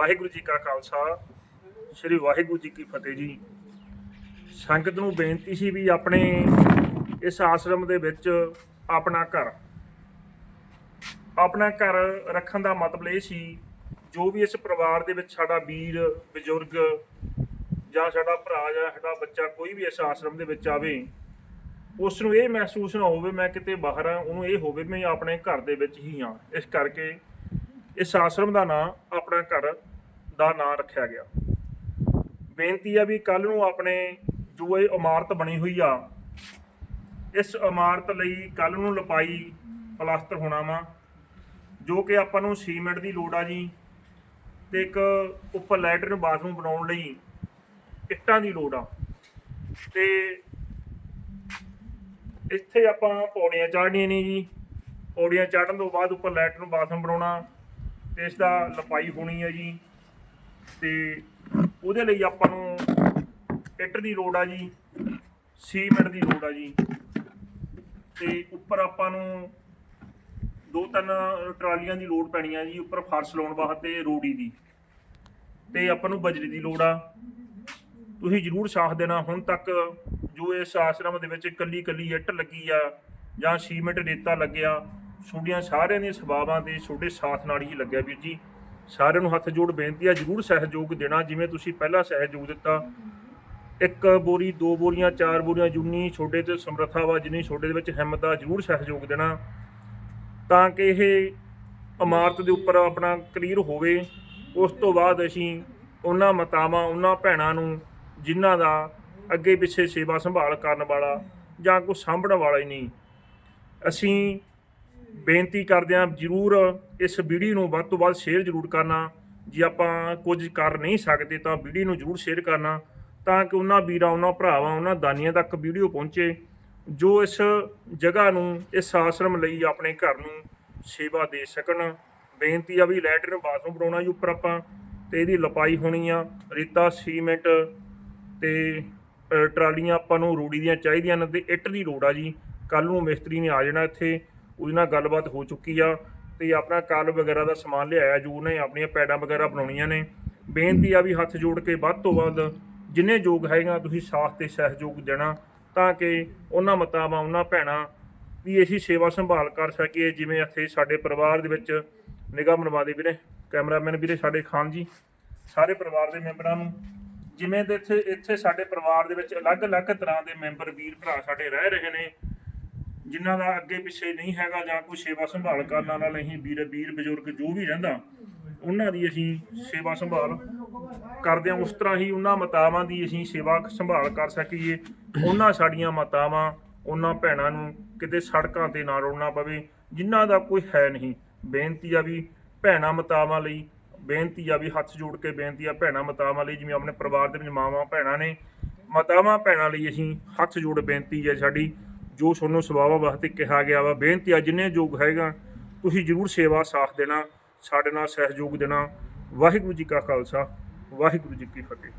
ਵਾਹਿਗੁਰੂ ਜੀ ਕਾ ਖਾਲਸਾ, ਸ੍ਰੀ ਵਾਹਿਗੁਰੂ ਜੀ ਕੀ ਫਤਿਹ ਜੀ। ਸੰਗਤ ਨੂੰ ਬੇਨਤੀ ਸੀ ਵੀ ਆਪਣੇ ਇਸ ਆਸ਼ਰਮ ਦੇ ਵਿੱਚ ਆਪਣਾ ਘਰ ਆਪਣਾ ਘਰ ਰੱਖਣ ਦਾ ਮਤਲਬ ਇਹ ਸੀ, ਜੋ ਵੀ ਇਸ ਪਰਿਵਾਰ ਦੇ ਵਿੱਚ ਸਾਡਾ ਵੀਰ, ਬਜ਼ੁਰਗ ਜਾਂ ਸਾਡਾ ਭਰਾ ਜਾਂ ਸਾਡਾ ਬੱਚਾ ਕੋਈ ਵੀ ਇਸ ਆਸ਼ਰਮ ਦੇ ਵਿੱਚ ਆਵੇ, ਉਸ ਨੂੰ ਇਹ ਮਹਿਸੂਸ ਨਾ ਹੋਵੇ ਮੈਂ ਕਿਤੇ ਬਾਹਰ ਆ, ਉਹਨੂੰ ਇਹ ਹੋਵੇ ਮੈਂ ਆਪਣੇ ਘਰ ਦੇ ਵਿੱਚ ਹੀ ਹਾਂ। ਇਸ ਕਰਕੇ ਇਸ ਆਸ਼ਰਮ ਦਾ ਨਾਂ ਆਪਣਾ ਘਰ ਦਾ ਨਾਂ ਰੱਖਿਆ ਗਿਆ। ਬੇਨਤੀ ਆ ਵੀ ਕੱਲ ਨੂੰ ਆਪਣੇ ਜੋ ਇਹ ਇਮਾਰਤ ਬਣੀ ਹੋਈ ਆ। ਇਸ ਇਮਾਰਤ ਲਈ ਕੱਲ ਨੂੰ ਲਪਾਈ ਪਲਾਸਟਰ ਹੋਣਾ ਵਾ, ਜੋ ਕਿ ਆਪਾਂ ਨੂੰ ਸੀਮੈਂਟ ਦੀ ਲੋੜ ਆ ਜੀ ਤੇ ਇੱਕ ਉੱਪਰ ਲੈਟਰਨ ਬਾਥਰੂਮ ਬਣਾਉਣ ਲਈ ਇੱਟਾਂ ਦੀ ਲੋੜ ਆ। ਤੇ ਇੱਥੇ ਆਪਾਂ ਪੌੜੀਆਂ ਚਾੜਨੀਆਂ ਨੇ ਜੀ। ਪੌੜੀਆਂ ਚਾੜਨ ਤੋਂ ਬਾਅਦ ਉੱਪਰ ਲੈਟਰਨ ਬਾਥਰੂਮ ਬਣਾਉਣਾ ਤੇ ਇਸ ਦਾ ਲਪਾਈ ਹੋਣੀ ਹੈ ਜੀ। ਤੇ ਉਹਦੇ ਲਈ ਆਪਾਂ ਨੂੰ ਇੱਟ ਦੀ ਲੋੜ ਆ ਜੀ, ਸੀਮੈਂਟ ਦੀ ਲੋੜ ਆ ਜੀ। ਤੇ ਉੱਪਰ ਆਪਾਂ ਨੂੰ ਦੋ ਤਿੰਨ ਟਰਾਲੀਆਂ ਦੀ ਲੋੜ ਪੈਣੀ ਆ ਜੀ, ਉੱਪਰ ਫਰਸ਼ ਲਾਉਣ ਵਾਸਤੇ ਰੋੜੀ ਦੀ। ਤੇ ਆਪਾਂ ਨੂੰ ਬਜਰੀ ਦੀ ਲੋੜ ਆ। ਤੁਸੀਂ ਜਰੂਰ ਸਾਥ ਦੇਣਾ, ਹੁਣ ਤੱਕ ਜੋ ਇਸ ਆਸ਼ਰਮ ਦੇ ਵਿੱਚ ਕੱਲੀ ਕੱਲੀ ਇੱਟ ਲੱਗੀ ਆ ਜਾਂ ਸੀਮੈਂਟ ਰੇਤਾ ਲੱਗਿਆ ਛੋਡੀਆਂ ਸਾਰਿਆਂ ਦੀਆਂ ਸੇਵਾਵਾਂ ਦੇ ਛੋਟੇ ਸਾਥ ਨਾਲ ਹੀ ਲੱਗਿਆ ਵੀਰ ਜੀ। ਸਾਰਿਆਂ ਨੂੰ ਹੱਥ ਜੋੜ ਬੇਨਤੀ ਆ, ਜਰੂਰ ਸਹਿਯੋਗ ਦੇਣਾ, ਜਿਵੇਂ ਤੁਸੀਂ ਪਹਿਲਾਂ ਸਹਿਯੋਗ ਦਿੱਤਾ। ਇੱਕ ਬੋਰੀ, ਦੋ ਬੋਰੀਆਂ, ਚਾਰ ਬੋਰੀਆਂ, ਜੁਨੀ ਛੋਡੇ ਤੇ ਸਮਰੱਥਾ ਵਾ, ਜਿੰਨੀ ਛੋਡੇ ਦੇ ਵਿੱਚ ਹਿੰਮਤ ਆ, ਜਰੂਰ ਸਹਿਯੋਗ ਦੇਣਾ। ਤਾਂ ਕਿ ਇਹ ਇਮਾਰਤ ਦੇ ਉੱਪਰ ਆਪਣਾ ਕਲੀਅਰ ਹੋਵੇ, ਉਸ ਤੋਂ ਬਾਅਦ ਅਸੀਂ ਉਹਨਾਂ ਮਾਤਾਵਾਂ, ਉਹਨਾਂ ਭੈਣਾਂ ਨੂੰ, ਜਿਨ੍ਹਾਂ ਦਾ ਅੱਗੇ ਪਿੱਛੇ ਸੇਵਾ ਸੰਭਾਲ ਕਰਨ ਵਾਲਾ ਜਾਂ ਕੋਈ ਸਾਂਭਣ ਵਾਲਾ ਹੀ ਨਹੀਂ, ਅਸੀਂ ਬੇਨਤੀ ਕਰਦੇ ਹਾਂ ਜਰੂਰ ਇਸ ਵੀਡੀਓ ਨੂੰ ਵੱਧ ਤੋਂ ਵੱਧ ਸ਼ੇਅਰ ਜਰੂਰ ਕਰਨਾ। ਜੇ ਆਪਾਂ ਕੁਝ ਕਰ ਨਹੀਂ ਸਕਦੇ ਤਾਂ ਵੀਡੀਓ ਨੂੰ ਜਰੂਰ ਸ਼ੇਅਰ ਕਰਨਾ ਤਾਂ ਕਿ ਉਹਨਾਂ ਵੀਰਾਂ, ਉਹਨਾਂ ਭਰਾਵਾਂ, ਉਹਨਾਂ ਦਾਨੀਆਂ ਤੱਕ ਵੀਡੀਓ ਪਹੁੰਚੇ, ਜੋ ਇਸ ਜਗ੍ਹਾ ਨੂੰ, ਇਸ ਆਸ਼ਰਮ ਲਈ ਆਪਣੇ ਘਰ ਨੂੰ ਸੇਵਾ ਦੇ ਸਕਣ। ਬੇਨਤੀ ਆ ਵੀ ਲੈਟਰਨ ਬਾਥਰੂਮ ਬਣਾਉਣਾ ਜੀ ਉੱਪਰ ਆਪਾਂ ਤੇ ਇਹਦੀ ਲਪਾਈ ਹੋਣੀ ਆ। ਰੇਤਾ, ਸੀਮੈਂਟ ਤੇ ਟਰਾਲੀਆਂ ਆਪਾਂ ਨੂੰ ਰੂੜੀ ਦੀਆਂ ਚਾਹੀਦੀਆਂ ਨੇ ਤੇ ਇੱਟ ਦੀ ਲੋੜ ਆ ਜੀ। ਕੱਲ ਨੂੰ ਮਿਸਤਰੀ ਨੇ ਆ ਜਾਣਾ ਇੱਥੇ। ਉਹਦੇ ਨਾਲ ਗੱਲਬਾਤ ਹੋ ਚੁੱਕੀ ਆ ਤੇ ਆਪਣਾ ਕਲ ਵਗੈਰਾ ਦਾ ਸਮਾਨ ਲਿਆਇਆ, ਜੋ ਉਹਨੇ ਆਪਣੀਆਂ ਪੈਡਾਂ ਵਗੈਰਾ ਬਣਾਉਣੀਆਂ ਨੇ। ਬੇਨਤੀ ਆ ਵੀ ਹੱਥ ਜੋੜ ਕੇ ਵੱਧ ਤੋਂ ਵੱਧ ਜਿੰਨੇ ਯੋਗ ਹੈਗਾ ਤੁਸੀਂ ਸਾਥ ਤੇ ਸਹਿਯੋਗ ਦੇਣਾ ਤਾਂ ਕਿ ਉਹਨਾਂ ਮਤਾਵਾਂ, ਉਹਨਾਂ ਭੈਣਾਂ ਦੀ ਅਸੀਂ ਸੇਵਾ ਸੰਭਾਲ ਕਰ ਸਕੀਏ, ਜਿਵੇਂ ਇੱਥੇ ਸਾਡੇ ਪਰਿਵਾਰ ਦੇ ਵਿੱਚ ਨਿਗਾਹ ਮਨਵਾ ਦੇ ਵੀਰੇ, ਕੈਮਰਾਮੈਨ ਵੀਰੇ ਸਾਡੇ ਖਾਨ ਜੀ, ਸਾਰੇ ਪਰਿਵਾਰ ਦੇ ਮੈਂਬਰਾਂ ਨੂੰ। ਜਿਵੇਂ ਦੇ ਇੱਥੇ ਇੱਥੇ ਸਾਡੇ ਪਰਿਵਾਰ ਦੇ ਵਿੱਚ ਅਲੱਗ-ਅਲੱਗ ਤਰ੍ਹਾਂ ਦੇ ਮੈਂਬਰ ਵੀਰ ਭਰਾ ਸਾਡੇ ਰਹਿ ਰਹੇ ਨੇ ਜਿਨ੍ਹਾਂ ਦਾ ਅੱਗੇ ਪਿੱਛੇ ਨਹੀਂ ਹੈਗਾ ਜਾਂ ਕੋਈ ਸੇਵਾ ਸੰਭਾਲ ਕਰਨ ਵਾਲਾ ਨਹੀਂ, ਵੀਰ ਵੀਰ, ਬਜ਼ੁਰਗ ਜੋ ਵੀ ਰਹਿੰਦਾ, ਉਹਨਾਂ ਦੀ ਅਸੀਂ ਸੇਵਾ ਸੰਭਾਲ ਕਰਦੇ ਹਾਂ। ਉਸ ਤਰ੍ਹਾਂ ਹੀ ਉਹਨਾਂ ਮਾਤਾਵਾਂ ਦੀ ਅਸੀਂ ਸੇਵਾ ਸੰਭਾਲ ਕਰ ਸਕੀਏ। ਉਹਨਾਂ ਸਾਡੀਆਂ ਮਾਤਾਵਾਂ, ਉਹਨਾਂ ਭੈਣਾਂ ਨੂੰ ਕਿਤੇ ਸੜਕਾਂ ਤੇ ਨਾ ਰੋਣਾ ਪਵੇ, ਜਿਨ੍ਹਾਂ ਦਾ ਕੋਈ ਹੈ ਨਹੀਂ। ਬੇਨਤੀ ਆ ਵੀ ਭੈਣਾਂ ਮਾਤਾਵਾਂ ਲਈ, ਬੇਨਤੀ ਆ ਵੀ ਹੱਥ ਜੋੜ ਕੇ ਬੇਨਤੀ ਆ ਭੈਣਾਂ ਮਾਤਾਵਾਂ ਲਈ, ਜਿਵੇਂ ਆਪਣੇ ਪਰਿਵਾਰ ਦੇ ਵਿੱਚ ਮਾਵਾਂ, ਭੈਣਾਂ ਨੇ, ਮਾਤਾਵਾਂ, ਭੈਣਾਂ ਲਈ ਅਸੀਂ ਹੱਥ ਜੋੜ ਬੇਨਤੀ ਹੈ ਸਾਡੀ। ਜੋ ਤੁਹਾਨੂੰ ਸੇਵਾਵਾਂ ਵਾਸਤੇ ਕਿਹਾ ਗਿਆ ਵਾ, ਬੇਨਤੀ ਆ, ਜਿੰਨੇ ਯੋਗ ਹੈਗਾ ਤੁਸੀਂ ਜਰੂਰ ਸੇਵਾ ਸਾਥ ਦੇਣਾ, ਸਾਡੇ ਨਾਲ ਸਹਿਯੋਗ ਦੇਣਾ। ਵਾਹਿਗੁਰੂ ਜੀ ਕਾ ਖਾਲਸਾ, ਵਾਹਿਗੁਰੂ ਜੀ ਕੀ ਫਤਿਹ।